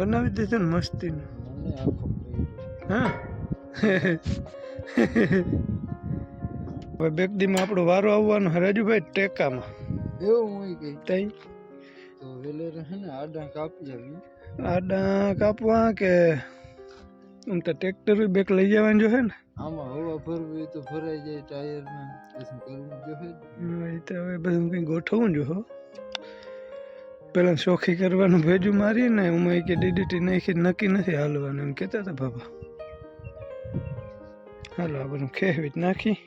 બનાવી દેશે ને મસ્તીનું હા. હવે બેગદીમાં આપણો વારો આવવાનો હે રાજુભાઈ ટેકામાં. એવું હોય કે? તઈ? તો વેલેર રહે ને આડા કાપી આવી. આડા કાપવા કે આમ તો ટ્રેક્ટર બેક લઈ જવાનું જો હે ને? આમાં હવા ભરવી તો ભરાઈ જાય ટાયરમાં પછી કરવું જ. એ તો હવે બધું કંઈ ગોઠવવું જો હો. પેલા શોખી કરવાનું ભેજું મારીને એમાં કે ડીડીટી નાખી નક્કી નથી હાલવાનું. એમ કહેતા હતા બાબા હાલો, આ બધું ખેવી નાખી.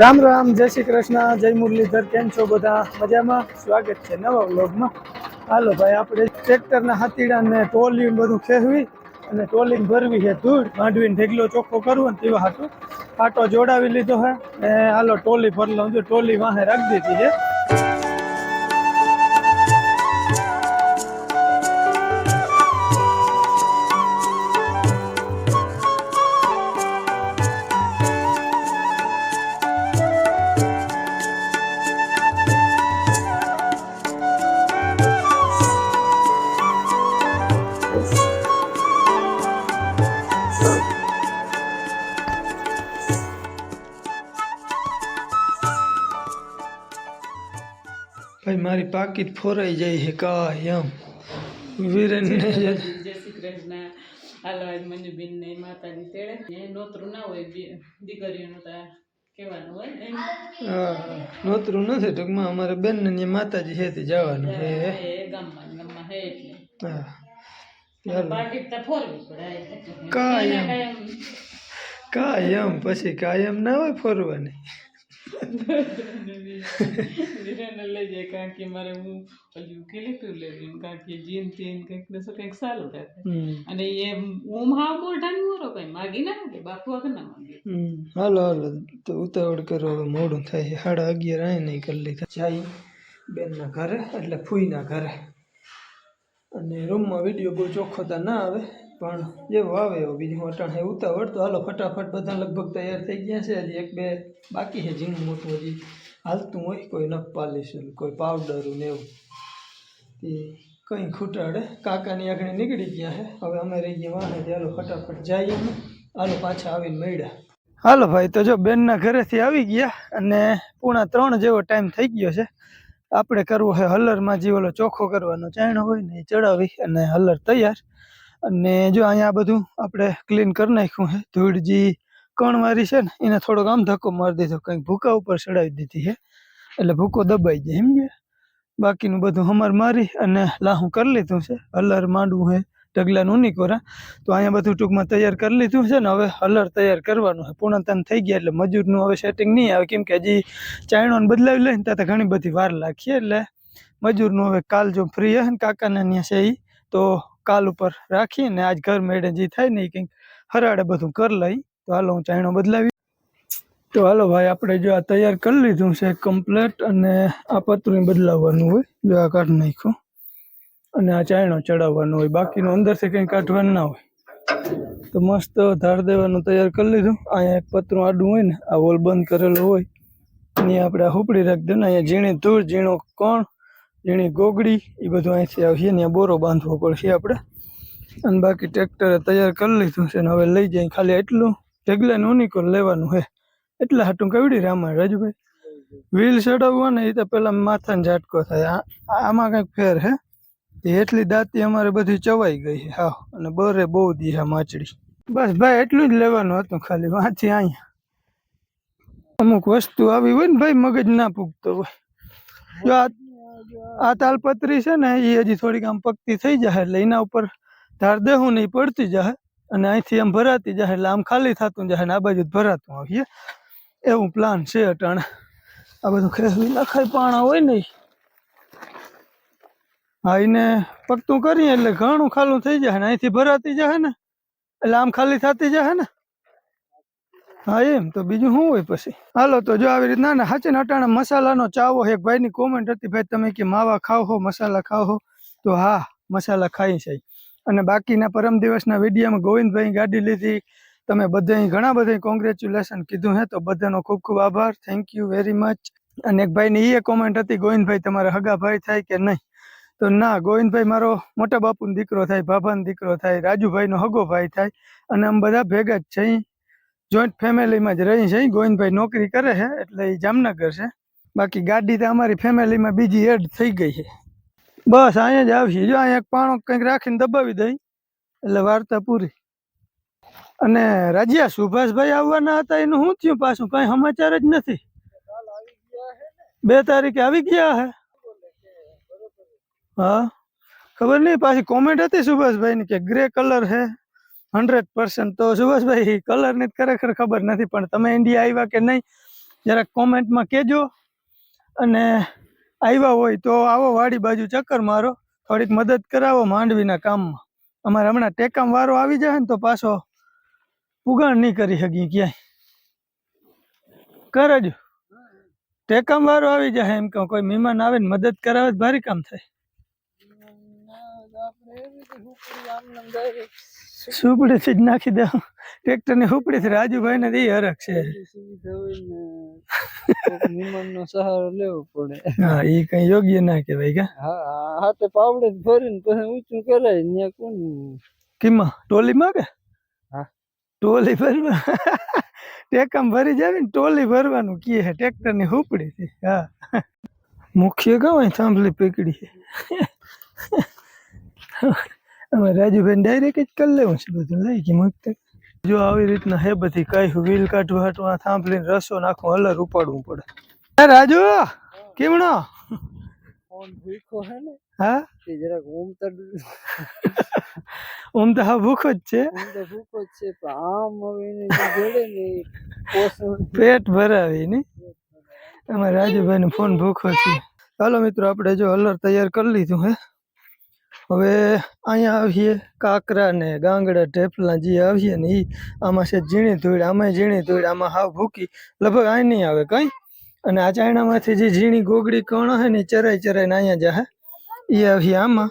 રામ રામ, જય શ્રી કૃષ્ણ, જય મુરલીધર, કેમ છો બધા? મજામાં? સ્વાગત છે નવા વ્લોગમાં. હાલો ભાઈ, આપણે ટ્રેક્ટરના હાથીડાને ટોલી બધું ખેરવી અને ટોલી ભરવી છે ધૂળ. માંડવીને ઢેગલો ચોખ્ખો કરવો ને તેવા હાટું. પાટો જોડાવી લીધો છે ને હાલો ટોલી ભરલો જો ટોલી વાહે રાખી દીધી છે. મારી પાકીટ ફોરાઈ જાય છે કાયમ વિરેન ને જય શ્રી કૃષ્ણ. હાલો આજ મંજુબેન ને માતાજી તેડે. નોતરું ના હોય દીકરીઓનું તો કહેવાનું હોય. હા, નોતરું નથી ટૂંકમાં. અમારે બેન ને માતાજી છે તે જવાનું છે. ગામમાં ગામમાં હે એટલે. હા. તો ફોરવી પડે. કાંઈ કાયમ. પછી કાયમ ના હોય ફરવાની. લઈ જાય કારણ મારે હું ઓલું કિલીપુર લેવી કારણ કે જીન તીન કંઈક ને કંઈક સારું થાય અને એ હું હાવ મોઢાની મોરો માગી ના કે બાપુ આગળ ના માગી. હાલો. તો ઉતાવળ કરો હવે મોડું થાય હાડા અગિયાર આય નહીં કરી લીધા. જાય બેનના ઘરે, એટલે ફૂઈના ઘરે. અને રૂમમાં વીડિયો બહુ ચોખ્ખો તો ના આવે. પણ જેવો આવે એવો. બીજું અટાણ હે ઉતાવળ. તો હાલો ફટાફટ બધા લગભગ તૈયાર થઈ ગયા છે. હજી એક બે બાકી છે ઝીણું મોટું. હજી હાલતું હોય કોઈ નખ પાલીશું કોઈ પાવડરું ને એવું. એ કંઈ ખૂટાડે. કાકાની આગળ નીકળી ગયા છે હવે અમે રહી ગયા વાહે. ચાલો ફટાફટ જઈએ હાલો પાછા આવીને મળ્યા. હાલો ભાઈ, તો જો બેનના ઘરેથી આવી ગયા અને પૂણા ત્રણ જેવો ટાઈમ થઈ ગયો છે. આપણે કરવું હોય હલરમાં. જે ઓલો ચોખ્ખો કરવાનો ચાયણો હોય ને એ ચડાવી અને હલર તૈયાર. અને જો અહીંયા બધું આપણે ક્લીન કરી નાખ્યું છે ધૂળ જે કણવારી છે ને, એને થોડોક આમ ધક્કો મારી દીધો, કંઈક ભૂકા ઉપર ચડાવી દીધી છે, એટલે ભૂકો દબાઈ જાય સમજે બાકીનું બધું હમર મારી અને લાહું કરી લીધું છે, હલર માંડવું છે ઢગલાનું નહીં કોરા. તો અહીંયા બધું ટૂંકમાં તૈયાર કરી લીધું છે ને, હવે હલર તૈયાર કરવાનું છે. પૂર્ણતાન થઈ ગયા એટલે મજૂરનું હવે સેટિંગ નહીં આવે, કેમ કે હજી ચાયણોને બદલાવી લઈને ત્યાં ઘણી બધી વાર લાગીએ એટલે મજૂરનું હવે કાલ જો ફ્રી હે ને, કાકાને ત્યાં છે એ તો કાલ ઉપર રાખીને આજ ઘર મેળે જે થાય ને એ કંઈક હરાડે બધું કરી લઈ. તો હાલો હું ચાયણો બદલાવી. તો હાલો ભાઈ, આપણે જો આ તૈયાર કરી લીધું છે કમ્પ્લેટ અને આ પતરું બદલાવવાનું હોય. જો આ કાઢ નાખ્યું. અને આ ચાયણો ચડાવવાનો હોય. બાકીનું અંદરથી કંઈ કાઢવાનું ના હોય. તો મસ્ત ધાર દેવાનું તૈયાર કરી લીધું. અહીંયા એક પતરું આડું હોય ને, આ વોલ બંધ કરેલો હોય. ને આપણે હુપડી રાખી દઉં ને, અહીંયા ઝીણી ધૂળ, ઝીણો કણ ઝીણી ગોગડી, એ બધું અહીંથી આવશે ને બોરો બાંધવો પડશે આપણે. અને બાકી ટ્રેક્ટરે તૈયાર કરી લીધું છે ને હવે લઈ જાય, ખાલી એટલું ઢગલાને ઉનિકોલ લેવાનું છે. એટલે હાટું કવડી રામાયણ, રાજુભાઈ. વ્હીલ ચડાવવા ને એ તો પેલા માથાને ઝાટકો થાય. આમાં કંઈક ફેર હે? એટલી દાંતી અમારે બધી ચવાઈ ગઈ હા, અને બરે બહુ દી હા માચડી બસ ભાઈ, એટલું જ લેવાનું હતું ખાલી. વાંચી અહીંયા. અમુક વસ્તુ આવી હોય ને ભાઈ, મગજ ના પૂગતો હોય. જો આ આ તાલપત્રી છે ને એ હજી થોડીક આમ પકતી થઈ જાય એટલે એના ઉપર ધાર દેહું નહીં પડતી જાય અને અહીંથી આમ ભરાતી જાય એટલે આમ ખાલી થતું જાય ને આ બાજુ ભરાતું આવીએ એવું પ્લાન છે અટાણે. આ બધું ખેસવી નખાય, પાણા હોય નહીં. હા, એને પકતું કરીએ, એટલે ઘણું ખાલું થઈ જાય ને અહીંથી ભરાતી જાય ને, એટલે આમ ખાલી થતી જાય ને. હા, એમ. તો બીજું શું હોય પછી? હાલો, તો જો આવી રીતના ને હાચે અટાણા મસાલાનો ચાવો એક ભાઈની કોમેન્ટ હતી, ભાઈ, તમે કે માવા ખાવ હો મસાલા ખાવ હો તો હા, મસાલા ખાઈ છે. અને બાકીના પરમ દિવસના વિડીયોમાં ગોવિંદભાઈ ગાડી લીધી. તમે બધા ઘણા બધા કોંગ્રેચ્યુલેશન કીધું હે, તો બધાનો ખૂબ ખૂબ આભાર. થેન્ક યુ વેરી મચ અને એક ભાઈની એ કોમેન્ટ હતી, ગોવિંદભાઈ, તમારા હગા ભાઈ થાય કે નહીં? તો ના, ગોવિંદભાઈ મારો મોટા બાપુનો દીકરો થાય, ભાભાનો દીકરો થાય, રાજુભાઈનો હગો ભાઈ થાય, અને આમ બધા ભેગા જ છે. જોઈન્ટ ફેમિલીમાં જ રહી છે ગોવિંદભાઈ નોકરી કરે છે, એટલે એ જામનગર છે. બાકી ગાડી તો અમારી ફેમિલીમાં બીજી એડ થઈ ગઈ છે. બસ અહીંયા જ આવશે. જો અહીંયા પાણો કંઈક રાખીને દબાવી દઈ. એટલે વાર્તા પૂરી. અને રાજ્યા સુભાષભાઈ આવવાના હતા, એનું શું થયું? પાછું કઈ સમાચાર જ નથી. બે તારીખે આવી ગયા હે. હા. ખબર નહીં, પાછી કોમેન્ટ હતી સુભાષભાઈની કે ગ્રે કલર હે હંડ્રેડ પર્સન્ટ તો સુભાષભાઈ કલરની ખરેખર ખબર નથી, પણ તમે ઇન્ડિયા આવ્યા કે નહીં, જરાક કોમેન્ટમાં કહેજો. અને આવ્યા હોય તો આવો વાડી બાજુ ચક્કર મારો, થોડીક મદદ કરાવો માંડવીના કામમાં. અમારે હમણાં ટેકામ વારો આવી જાય ને તો પાછો પુગાણ નહીં કરી શકીએ ક્યાંય. કરજો. ટેકામ વારો આવી જાય એમ કે કોઈ મહેમાન આવે ને મદદ કરાવે ભારી કામ થાય. સુપડીથી જ નાખી દઉં ટ્રેક્ટરની હુપડીથી રાજુભાઈ ને ઈ હરખ છે. ને નિમણનો સહારો લેવો પડે. હા એ કઈ યોગ્ય ના કહેવાય કે? હા હાથે પાવડે ભરીને પછી ઊંચું કરાય. ત્યાં કોણ? કીમાં ટોલીમાં કે? હા. ટોલી ભરવા. ટેકમ ભરી જાવી ને ટોલી ભરવાનું કી હે ટ્રેક્ટરની હુપડી થી હા. મુખ્ય ગાવ થાંભલી પકડી છે. અમે રાજુભાઈ ડાયરેક્ટ જ કરી લેવું છે બધું લઈ કે મુક્ત જો આવી રીતના હે બધી કઈ વ્હીલ કાઢવા હાટવા થાંભલીને રસો નાખો હલર ઉપાડવું પડે. રાજુ કેમણો? હે હા? તે જરાક ઊમતડ ઓમ તો હા ભૂખો જ છે. ભૂખો જ છે પણ આમ હવે ને પેટ ભરાવી ને. અમારે રાજુભાઈ નો ફોન ભૂખો છે. ચાલો મિત્રો આપણે જો હલર તૈયાર કરી લીધું હે. હવે અહીંયા આવીએ કાકરા ને ગાંગડા, ઢેફલા જે આવીએ ને ઈ આમાં છે ઝીણી ધૂળ આમાં ઝીણી ધૂળ, આમાં હાવ ભૂકી, લગભગ અહીં નહીં આવે કઈ. અને આ ચાયણામાંથી જે ઝીણી ગોગડી કણ હે ને ચરાઈ ચરાઈને અહીંયા જાહે એ આવીએ આમાં,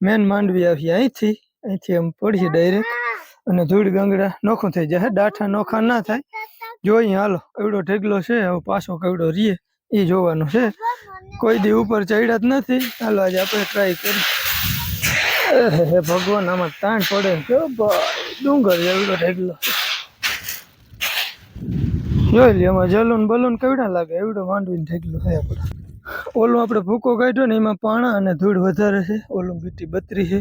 મેન માંડવી આવીએ અહીંથી અહીંથી આમ પડીએ ડાયરેક્ટ અને ધૂળ ગાંગડા નોખું થઈ જાય ડાઠા નોખા ના થાય. જોઈએ હાલો, એવડો ઢેગલો છે હવે પાછો કેવડો રીએ એ જોવાનું છે. કોઈ દી ઉપર ચડ્યા જ નથી ચાલો આજે આપણે ટ્રાય કરીએ. હે ભગવાન, આમાં તાણ પડે કેવો ડુંગર એવડો ઢેગલો જોઈ લે, એમાં જલૂન બલૂન કેવડા લાગે? એવડો માંડવીને ઢેગલો છે આપણે ઓલું આપણે ભૂકો કાઢ્યો ને એમાં પાણા અને ધૂળ વધારે છે. ઓલું બીટી બત્રી છે.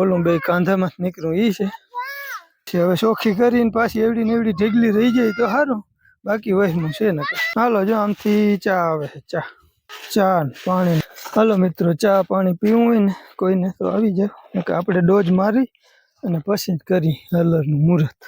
ઓલું બે કાંધામાં નીકળું એ છે. હવે ચોખ્ખી કરીને પાછી એવડી ને એવડી ઢેગલી રહી જાય તો સારું બાકી વહેમું છે ને હાલો, જો આમથી ચા આવે. છે ચા ચા પાણી હાલો મિત્રો, ચા પાણી પીવું હોય ને કોઈને તો આવી જાવ કે આપણે ડોઝ મારી અને પછી જ કરી હલરનું મુહૂર્ત.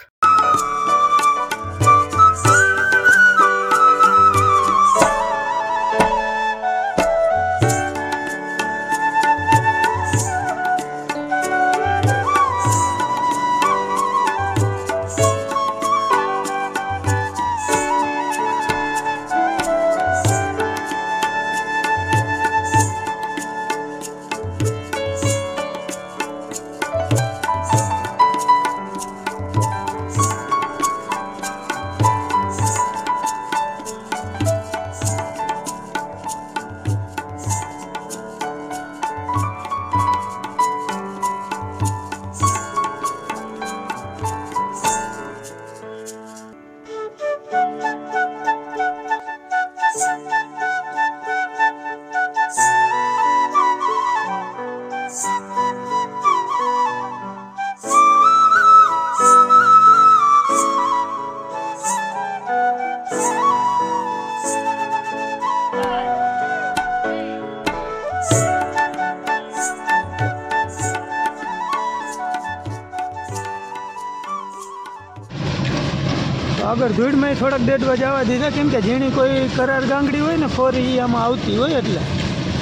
તો ભીડમાં થોડાક દેડવા જવા દીધા. કેમ કે ઝીણી કોઈ કરાર ગાંગડી હોય ને, ફોરી આમાં આવતી હોય એટલે.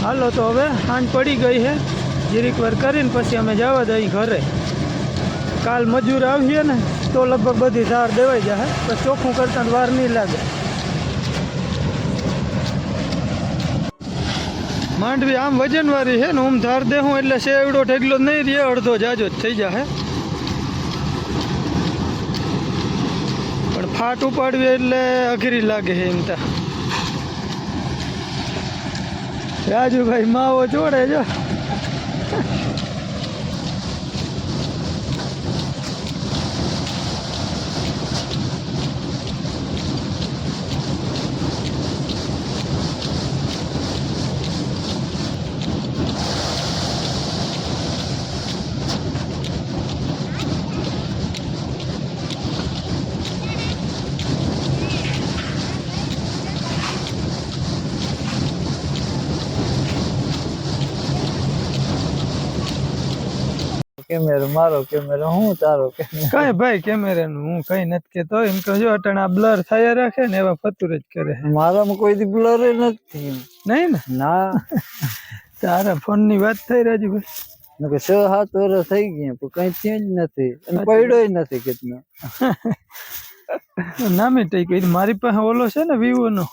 હાલો તો હવે સાંજ પડી ગઈ છે જીરીક વાર કરીને પછી અમે જવા દઈ ઘરે. કાલ મજૂર આવીએ ને, તો લગભગ બધી ધાર દેવાઈ જાય. તો ચોખ્ખું કરતા વાર નહીં લાગે. માંડવી આમ વજનવાળી છે ને, હું ધાર દેહું એટલે સેવડો ઠેગલો નહીં રહે, અડધો જાજો જ થઈ જાય ફાટ ઉપાડવી એટલે અઘરી લાગે એમ તા. રાજુભાઈ માવો જોડે જો. કેમેરો મારો કેમેરો હું તારો કેમેરો. કઈ ભાઈ કેમેરાનું હું કઈ નથી કેતો એમ કે જો અટાણા આ બ્લર થયા રાખે ને એવા ફતુર જ કરે. મારામાં કોઈ બ્લર નથી નહીં ને? ના. તારા ફોનની વાત થઈ રાજુભાઈ ભાઈ છ સાત વર્ષ થઈ ગયા પણ કઈ ચેન્જ નથી. અને પડ્યો નથી કેટલો. નામે ટઈ મારી પાસે ઓલો છે ને વિવો નો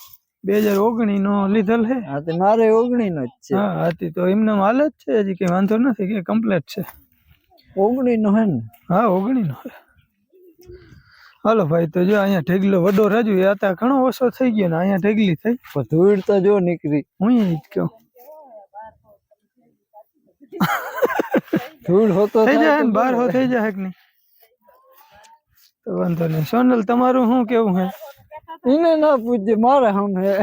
બે હજાર ઓગણી નો લીધેલ છે. હા તે મારે ઓગણી નો જ છે. હા હતી તો એમને હાલ જ છે હજી કઈ વાંધો નથી કે કમ્પ્લેટ છે. ઓગણી નો હે ને? હા ઓગણી નો છે હાલો ભાઈ તો જો અહીંયા ઢેગલો વડો રાજુ એ આતા ઘણો ઓછો થઈ ગયો ને અહીંયા ઢેગલી થઈ. પણ ધૂળ તો જો નીકળી. હું જ કહું. ધૂળ હોતો થઈ જાય ને બાર હો થઈ જાય કે નહીં? તો વાંધો નહીં. સોનલ તમારું શું કેવું હે? એને ના પૂછજે મારે હમ હે.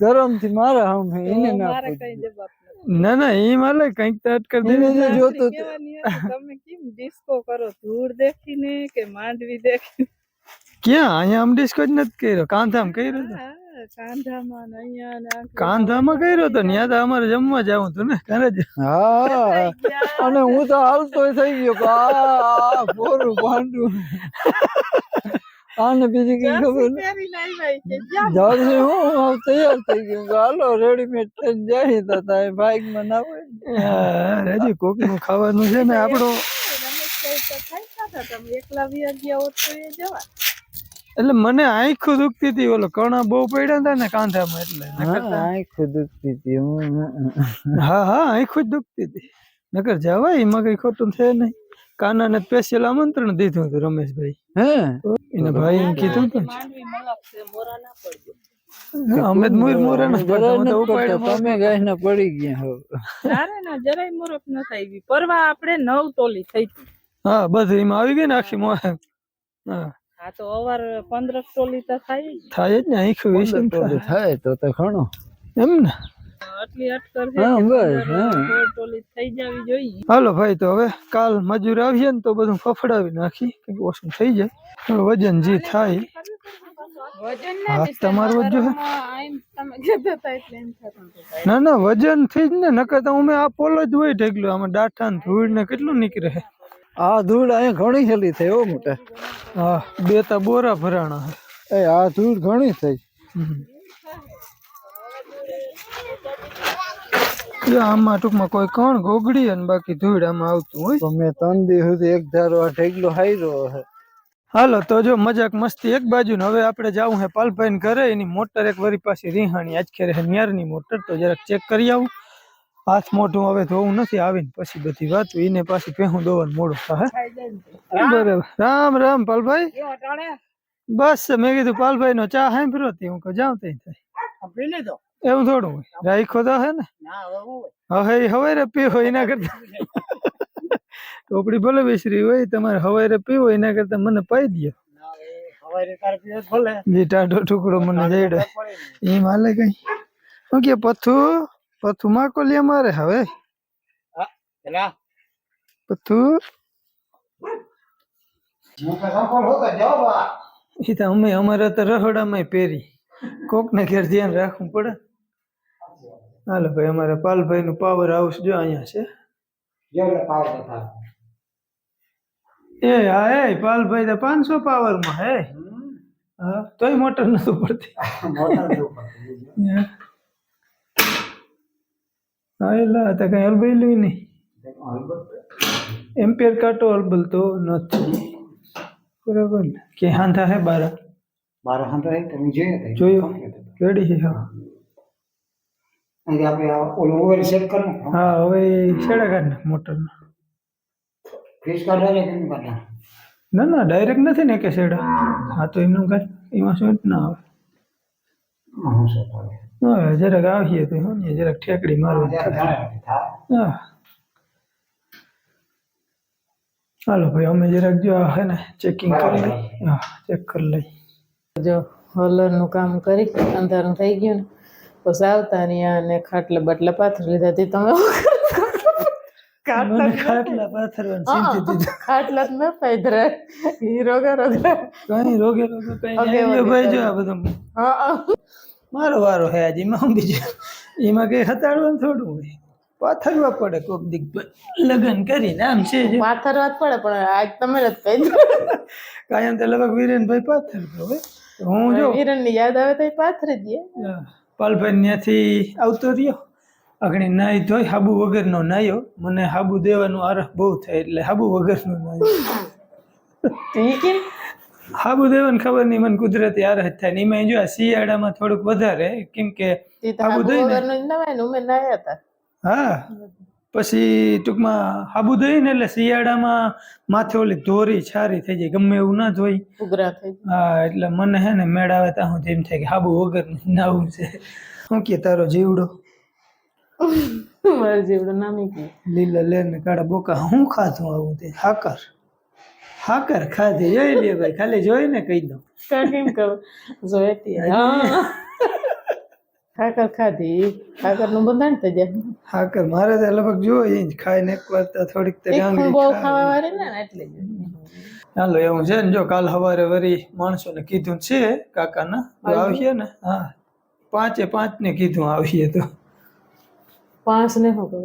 ગરમથી મારે હમ હે એને ના પૂછજે જવાબ ના ના એ માલે કંઈક તો અટકર દેને જે જોતું તમે કેમ ડિસ્કો કરો ધૂળ દેખીને કે માંડવી દેખીને ક્યાં અહીંયા આમ ડિસ્કો જ નથી કર્યો કાંધામ કર્યો તો હા, કાંધામાં ને અહીંયા ને કાંધામાં કર્યો તો ત્યાં તો અમારે જમવા જવું તું ને ઘરે જ હા અને હું તો આવતો થઈ ગયો પાંડુ આ આને બીજી કઈ ખબર જ્યાં જાવશે હું હું તૈયાર થઈ ગયો ચાલો હાલો રેડીમેડ થઈને જાય તો તારે બાઇકમાં ના હોય. હા, રાજુ કોકનું ખાવાનું છે ને આપણો. રમેશભાઈ તો થઈ ગયા હતા. તમે એકલા વી ગયા હોત તો એ જવા. એટલે મને આંખું દુખતી હતી ઓલો કણા બહુ પડ્યા હતા ને કાંધામાં એટલે. આંખ દુખતી હતી હું. હા હા આંખું જ દુખતી હતી. નકર જવાય એમાં કઈ ખોટું છે નહીં. કાનાને સ્પેશિયલ આમંત્રણ દીધું હતું રમેશભાઈ. હે? એના ભાઈ એમ કીધું હતું ના હા, અમે મોર મોરા ના. તમે ગાય ના પડી ગયા હો. તારે ના જરાય મોરક ન આવી પરવા આપણે નવ તોલી થઈ હતી. હા બધું એમાં આવી ગઈ ને આખી મોહ હા. આ તો અવાર પંદર તોલી તો થાય થાય જ ને આખી વિશે પંદર ટોળી થાય તો તો ઘણો. એમ ને? હાલો ભાઈ તો હવે કાલ મજૂર આવીએ ને તો બધું ફફડાવી નાખી ઓછું થઈ જાય. વજન જે થાય તમારો. ના ના વજનથી જ ને નકર તો અમે આ પોલો જ હોય ઢેકલું આમાં ડાઠા ને ધૂળ ને કેટલું નીકળે. આ ધૂળ અહીંયા ઘણી હેલી થઈ હો મોટા. હા બે તા બોરા ભરાણા એ આ ધૂળ ઘણી થઈ હમ. જો આમાં ટૂંકમાં કોઈ કણ ગોગડી અને બાકી ધૂળ આમાં આવતું હોય. તો મેં ત્રણ દી સુધી એક ધારો આ ઢેગલો હાર્યો હે. હાલો તો જો મજાક મસ્તી એક બાજુ ને હવે આપણે જવું હે પાલભાઈ ને ઘરે. એની મોટર એક વરી પાછી રીહાણી. આજ ખેરે ન્યારની મોટર. તો જરાક ચેક કરી આવું. હાથ મોઢું હવે ધોવું નથી. આવીને પછી બધી વાત એને પાછી પહેવું દોવાનું મોડું થાય બરાબર. રામ રામ પાલભાઈ. બસ મેં કીધું પાલભાઈ નો ચા હાંભળ્યો તે. હું જાઉં તઈ થાય. લીધો? એવું થોડું. હોય રાખ્યો તો હે ને? ના હવે હું હોય. હવે ઈ હવારે પીવો એના કરતા. ટોપડી ભલે વિસરી હોય તમારે હવારે પીવો એના કરતા મને પાઈ દો ના હવે હવારે તારે પીવે તો ભલે. જે ટાઢો ટુકડો મને જઈડે એ માલે કઈ? હું કે પથ્થુ પથ્થુ માકો લે મારે હવે. પેલા. પથ્થુ? એ તો અમે અમારા તો રહોડામાં પહેરી. કોક ને ઘેર ધ્યાન રાખવું પડે. હાલો ભાઈ અમારા પાલભાઈ નું પાવર હાઉસ જો અહીંયા છે. એ હા એ પાલભાઈ તો પાંચસો પાવરમાં હે હા તોય મોટર નથી પડતી હા. એલા તો કઈ અલબેલું નહીં. એમ્પિયર કાંટો અલબલ તો નથી. બરાબર ને? કે હાંધા હે બારા? બારા હાંધા હે તમે જોયો જોયો. રેડી છે હા. અહીં આપણે ઓલું ઓઇલ સેટ કરવું હા હવે છેડા કાઢ નાખ મોટરના ફ્રીજ કાઢવા છે કેમ કાઢવા ના ના ડાયરેક્ટ નથી ને કે છેડા હા તો એમનું કાઢ એમાં શું ના આવે. હું જરાક આવીએ તો હું ને જરાક ઠેકડી મારું હા હાલો ભાઈ અમે જરાક જો આ હે ને ચેકિંગ કરી લઈ હા ચેક કરી લઈ જો હોલરનું કામ કરી અંધારું થઈ ગયું ને. પછી આવતા રહ્યા અને ખાટલા બાટલા પાથરી લીધા તે તમે મને ખાટલા પાથરવાનું ખાટલા ન પાથરા. હીરો કરો કઈ રોગે રોગે કઈ ઓકે, નહીં. ઓકે, ભાઈ જો આ બધું. હા મારો વારો હે આજે એમાં બીજું? એમાં કઈ હતાડવાનું થોડું હોય. પાથરવા પડે કોક દીક લગ્ન કરીને આમ છે જે. પાથરવા જ પડે પણ આજ તમે જ કહી દો. કાયમ તો લગભગ વીરેનભાઈ પાથરતો હોય. હું જો. વિરનની યાદ આવે તો પાથરી દઈએ પાલભાઈ ત્યાંથી આવતો રહ્યો. આગળ નાહી ધોઈ હાબુ વગરનો નાહ્યો મને હાબુ દેવાનું આરહ બહુ થાય એટલે હાબુ વગરનો કેમ? હાબુ દેવાની ખબર નહીં મને કુદરતી આરહ થાય ને એમાં જો શિયાળામાં થોડુંક વધારે કેમ કે હાબુ નવાય ને નાયા હતા. હા. પછી ટૂંકમાં હાબુ દઈ ને એટલે શિયાળામાં માથે ઓલી ધોરી છારી થઈ જાય ગમે એવું ના ધોઈ. હા એટલે મને હે ને મેળાવે ત્યાં સુધી એમ થાય કે હાબુ વગર નાવું છે. શું કે તારો જીવડો? મારો જીવડો નામી કે લીલા લેર ને કાળા બોકા હું ખાધું આવું તે? હાકર. હાકર ખાધી. જોઈ લે ભાઈ ખાલી જોઈ ને કહી દઉં. કેમ કહું? જોઈતી હા. ખાકર ખાધી ખાકરનું બંધાણ થઈ જાય. ખાકર મારે તો લગભગ જોઈ જ ખાઈને એક વાર થોડીક તે બહુ ખાવા વારે ને એટલે ચાલો એવું છે ને જો કાલ સવારે વરી માણસોને કીધું છે કાકાના ના આવીએ ને? હા. પાંચે પાંચ ને કીધું આવીએ તો. પાંચ ને શું કહું?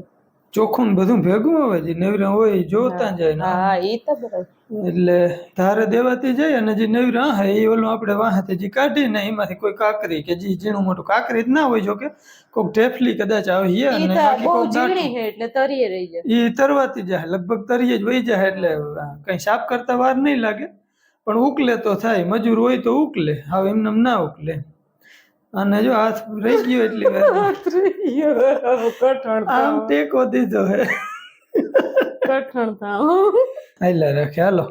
ચોખ્ખું ને બધું ભેગું આવે છે. નવરા હોય જોતા જાય ને હા એ તો બરાબર. એટલે ધારે દેવાતી જાય અને જે નવરા હે એ ઓલું આપણે વાહતે જે કાઢીને એમાંથી કોઈ કાકરી કે જે ઝીણું મોટું કાકરી જ ના હોય જો કે કોઈક ઢેફલી કદાચ આવી હે અને બાકી બહુ કોક ઝીણી હે એટલે તરીએ રહી જાય. એ તરવાતી જાય લગભગ તરીએ જ વહી જાય એટલે કઈ સાફ કરતા વાર નહીં લાગે. પણ ઉકલે તો થાય મજૂર હોય તો ઉકલે હવે એમને ના ઉકલે. અને જો હાથ રહી ગયો એટલે કઠણ આમ ટેકો દીધો હે. કઠણ હાલ્યા રાખે હાલો.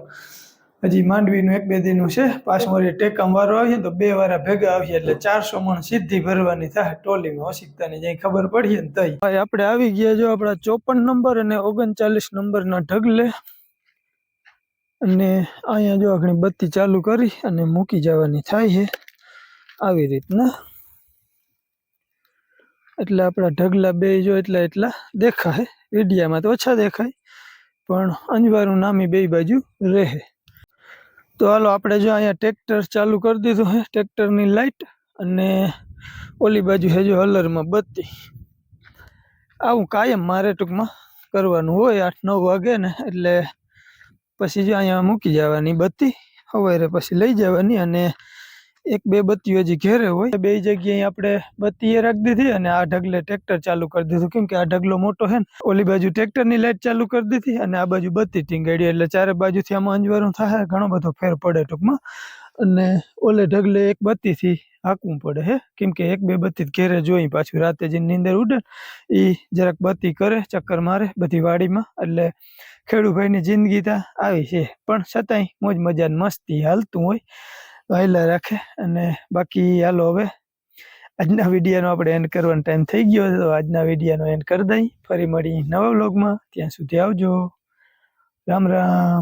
હજી માંડવીનું એક બે દિનનું છે. પાછમોરી ટેકામ વારો આવીએ તો બે વારા ભેગા આવીએ એટલે ચારસો મણ સીધી ભરવાની થાય. ટોલીમાં ઓશિકતાની જ્યાં ખબર પડીએ ને તઈ. ભાઈ આપણે આવી ગયા જો આપણા ચોપન નંબર અને ઓગણચાલીસ નંબરના ઢગલે. અને અહીંયા જો આપણે બત્તી ચાલુ કરી અને મૂકી જવાની થાય છે. આવી રીતના. એટલે આપણા ઢગલા બે જો એટલા એટલા દેખાય. વિડીયામાં તો ઓછા દેખાય, પણ અંજવારું નામી બે બાજુ રહે. તો હાલો, આપણે જો અહીંયા ટ્રેક્ટર ચાલુ કરી દીધું હે, ટ્રેક્ટરની લાઇટ અને ઓલી બાજુ હે જો હલરમાં બત્તી. આવું કાયમ મારે ટૂંકમાં કરવાનું હોય, આઠ નવ વાગે ને, એટલે પછી જો અહીંયા મૂકી જવાની બત્તી સવારે પછી લઈ જવાની અને એક બે બત્તીઓ હજી ઘેરે હોય. બે જગ્યાએ આપણે બત્તીએ રાખી દીધી અને આ ઢગલે ટ્રેક્ટર ચાલુ કરી દીધું. કેમ કે આ ઢગલો મોટો હે ને, ઓલી બાજુ ટ્રેક્ટરની લાઇટ ચાલુ કરી દીધી અને આ બાજુ બત્તી ટીંગાડી. એટલે ચારે બાજુથી આમાં અંજવારું થાય, ઘણો બધો ફેર પડે ટૂંકમાં. અને ઓલે ઢગલે એક બત્તીથી હાંકવું પડે હે. કેમ કે એક બે બત્તી ઘેરે જોઈ પાછું રાતે જે નીંદર ઉડે એ જરાક બત્તી કરે, ચક્કર મારે બધી વાડીમાં. એટલે ખેડૂભાઈની જિંદગી ત્યાં આવી છે. પણ છતાંય મોજ મજાને મસ્તી હાલતું હોય. હાલ્યા રાખે અને બાકી હાલો હવે. આજના વિડીયાનો આપણે એન્ડ કરવાનો ટાઈમ થઈ ગયો તો આજના વિડીયાનો એન્ડ કરી દઈ. ફરી મળી નવા વ્લોગમાં ત્યાં સુધી આવજો. રામ રામ.